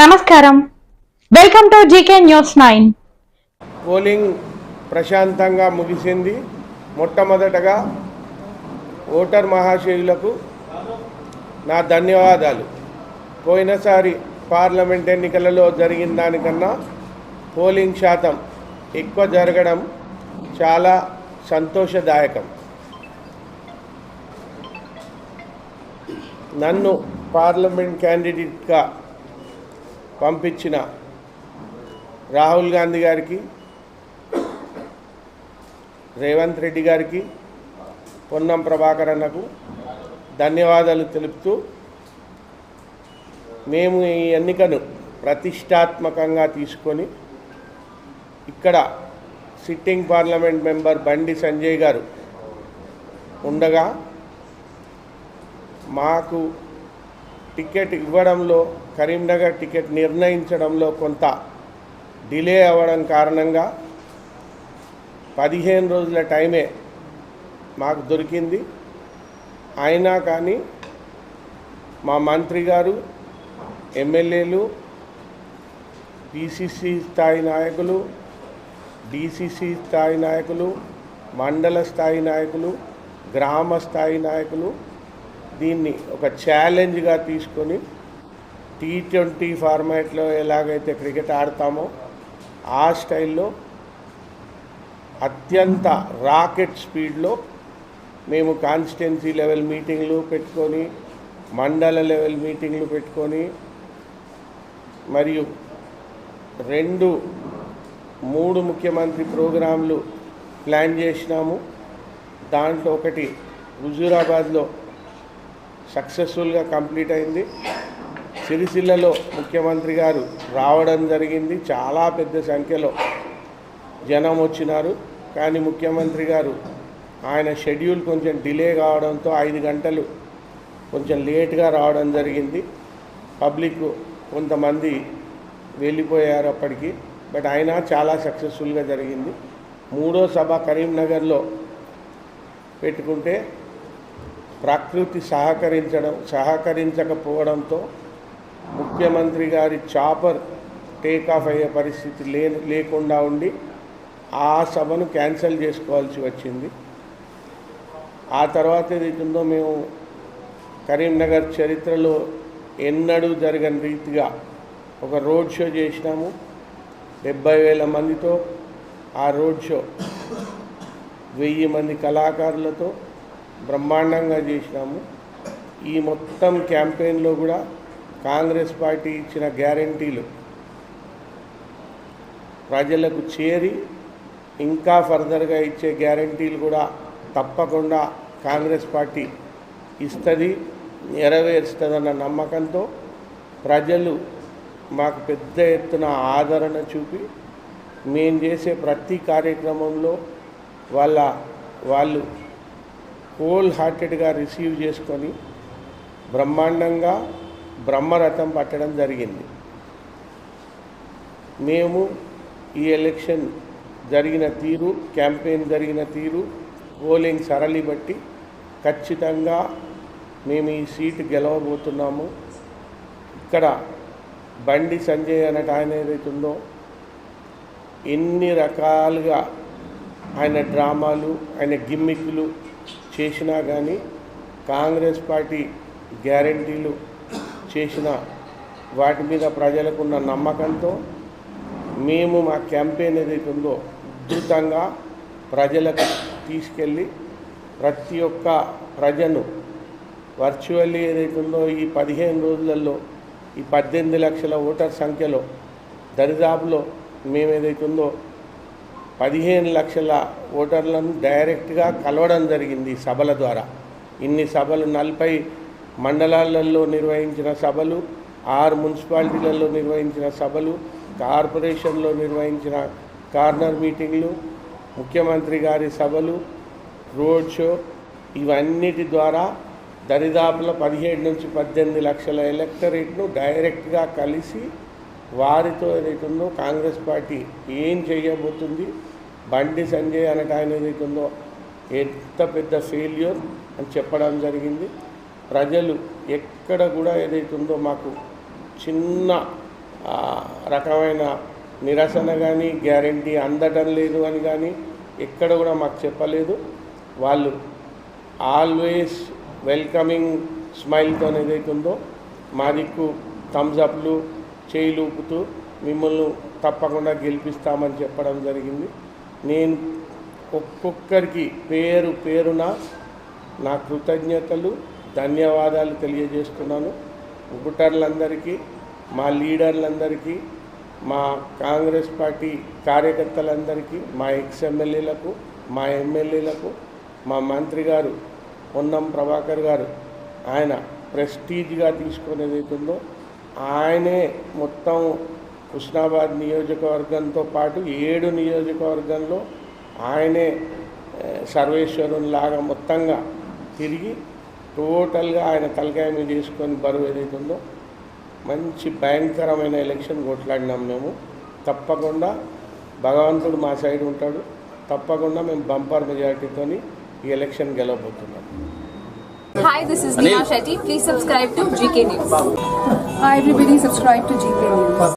నమస్కారం. Welcome to GK news nine polling ప్రశాంతంగా ముగిసింది. మొట్టమొదటగా ఓటర్ మహాశయులకు నా ధన్యవాదాలు. పోయినసారి పార్లమెంట్ ఎన్నికలలో జరిగిన దానికన్నా పోలింగ్ శాతం ఎక్కువ జరగడం చాలా సంతోషదాయకం. నన్ను పార్లమెంట్ క్యాండిడేట్గా పంపించిన రాహుల్ గాంధీ గారికి రేవంత్ రెడ్డి గారికి పొన్నం ప్రభాకర్ అన్నకు ధన్యవాదాలు తెలుపుతూ మేము ఈ ఎన్నికను ప్రతిష్టాత్మకంగా తీసుకొని ఇక్కడ sitting parliament member Bandi Sanjay గారు ఉండగా మాకు టికెట్ ఇవ్వడంలో కరీంనగర్ టికెట్ నిర్ణయించడంలో కొంత డిలే అవ్వడం కారణంగా పదిహేను రోజుల టైమే మాకు దొరికింది. అయినా కానీ మా మంత్రి గారు ఎమ్మెల్యేలు పిసిసి స్థాయి నాయకులు డిసిసి స్థాయి నాయకులు మండల స్థాయి నాయకులు గ్రామ స్థాయి నాయకులు దీన్ని ఒక ఛాలెంజ్గా తీసుకొని టీ ట్వంటీ ఫార్మాట్లో ఎలాగైతే క్రికెట్ ఆడతామో ఆ స్టైల్లో అత్యంత రాకెట్ స్పీడ్లో మేము కాన్స్టిట్యున్సీ లెవెల్ మీటింగ్లు పెట్టుకొని మండల లెవెల్ మీటింగ్లు పెట్టుకొని మరియు రెండు మూడు ముఖ్యమంత్రి ప్రోగ్రాంలు ప్లాన్ చేసినాము. దాంట్లో ఒకటి హుజూరాబాద్లో సక్సెస్ఫుల్గా కంప్లీట్ అయింది. సిరిసిల్లలో ముఖ్యమంత్రి గారు రావడం జరిగింది. చాలా పెద్ద సంఖ్యలో జనం వచ్చినారు. కానీ ముఖ్యమంత్రి గారు ఆయన షెడ్యూల్ కొంచెం డిలే కావడంతో ఐదు గంటలు కొంచెం లేట్గా రావడం జరిగింది. పబ్లిక్ కొంతమంది వెళ్ళిపోయారు అప్పటికి. బట్ అయినా చాలా సక్సెస్ఫుల్గా జరిగింది. మూడో సభ కరీంనగర్లో పెట్టుకుంటే ప్రకృతి సహకరించడం సహకరించకపోవడంతో ముఖ్యమంత్రి గారి చాపర్ టేక్ ఆఫ్ అయ్యే పరిస్థితి లే లేకుండా ఉండి ఆ సభను క్యాన్సిల్ చేసుకోవాల్సి వచ్చింది. ఆ తర్వాత ఏదైతుందో మేము కరీంనగర్ చరిత్రలో ఎన్నడూ జరగని రీతిగా ఒక రోడ్ షో చేసినాము. డెబ్బై వేల మందితో ఆ రోడ్ షో వెయ్యి మంది కళాకారులతో బ్రహ్మాండంగా చేసినాము. ఈ మొత్తం క్యాంపెయిన్లో కూడా కాంగ్రెస్ పార్టీ ఇచ్చిన గ్యారంటీలు ప్రజలకు చేరి ఇంకా ఫర్దర్గా ఇచ్చే గ్యారంటీలు కూడా తప్పకుండా కాంగ్రెస్ పార్టీ ఇస్తుంది నెరవేరుస్తుందన్న నమ్మకంతో ప్రజలు మాకు పెద్ద ఎత్తున ఆదరణ చూపి మేము చేసే ప్రతి కార్యక్రమంలో వాళ్ళ వాళ్ళు హోల్ హార్టెడ్గా రిసీవ్ చేసుకొని బ్రహ్మాండంగా బ్రహ్మరథం పట్టడం జరిగింది. మేము ఈ ఎలక్షన్ జరిగిన తీరు క్యాంపెయిన్ జరిగిన తీరు పోలింగ్ సరళి బట్టి ఖచ్చితంగా మేము ఈ సీటు గెలవబోతున్నాము. ఇక్కడ బండి సంజయ్ అనేట ఆయన ఏదైతుందో ఎన్ని రకాలుగా ఆయన డ్రామాలు ఆయన గిమ్మిక్లు చేసినా కానీ కాంగ్రెస్ పార్టీ గ్యారంటీలు చేసిన వాటి మీద ప్రజలకున్న నమ్మకంతో మేము మా క్యాంపెయిన్ ఏదైతే ఉందో ఉధృతంగా ప్రజలకు తీసుకెళ్ళి ప్రతి ఒక్క ప్రజను వర్చువల్లీ ఏదైతే ఉందో ఈ పదిహేను రోజులలో ఈ పద్దెనిమిది లక్షల ఓటర్ సంఖ్యలో దరిదాపులో మేము ఏదైతుందో ఉందో పదిహేను లక్షల ఓటర్లను డైరెక్ట్గా కలవడం జరిగింది సభల ద్వారా. ఇన్ని సభలు నలభై మండలాలలో నిర్వహించిన సభలు ఆరు మున్సిపాలిటీలలో నిర్వహించిన సభలు కార్పొరేషన్లో నిర్వహించిన కార్నర్ మీటింగ్లు ముఖ్యమంత్రి గారి సభలు రోడ్ షో ఇవన్నిటి ద్వారా దరిదాపుల పదిహేడు నుంచి పద్దెనిమిది లక్షల ఎలక్టరేట్ను డైరెక్ట్గా కలిసి వారితో ఏదైతుందో కాంగ్రెస్ పార్టీ ఏం చేయబోతుంది బండి సంజయ్ అనట ఆయన ఏదైతుందో ఎంత పెద్ద ఫెయిల్యూర్ అని చెప్పడం జరిగింది. ప్రజలు ఎక్కడ కూడా ఏదైతుందో మాకు చిన్న రకమైన నిరసన కానీ గ్యారంటీ అందటం లేదు అని కానీ ఎక్కడ కూడా మాకు చెప్పలేదు. వాళ్ళు ఆల్వేస్ వెల్కమింగ్ స్మైల్తో ఏదైతుందో మా దిక్కు థమ్స్అప్లు అప్లు మిమ్మల్ని తప్పకుండా గెలిపిస్తామని చెప్పడం జరిగింది. నేను ఒక్కొక్కరికి పేరు పేరున నా కృతజ్ఞతలు ధన్యవాదాలు తెలియజేస్తున్నాను. ఉబుటర్లందరికీ మా లీడర్లందరికీ మా కాంగ్రెస్ పార్టీ కార్యకర్తలందరికీ మా ఎక్స్ ఎమ్మెల్యేలకు మా ఎమ్మెల్యేలకు మా మంత్రి గారు పొన్నం ప్రభాకర్ గారు ఆయన ప్రెస్టీజ్గా తీసుకునేది ఏదైతుందో ఆయనే మొత్తం హుస్నాబాద్ నియోజకవర్గంతో పాటు ఏడు నియోజకవర్గంలో ఆయనే సర్వేశ్వరునిలాగా మొత్తంగా తిరిగి టోటల్గా ఆయన తలకాయ మీద చేసుకొని బరువు ఏదైతుందో మంచి భయంకరమైన ఎలక్షన్ కొట్లాడినాం మేము తప్పకుండా భగవంతుడు మా సైడ్ ఉంటాడు తప్పకుండా మేము బంపర్ మెజారిటీతోని ఈ ఎలక్షన్ గెలవబోతున్నాం Hi, this is Neha Shetty. Please subscribe to GK News. Hi everybody, subscribe to GK News.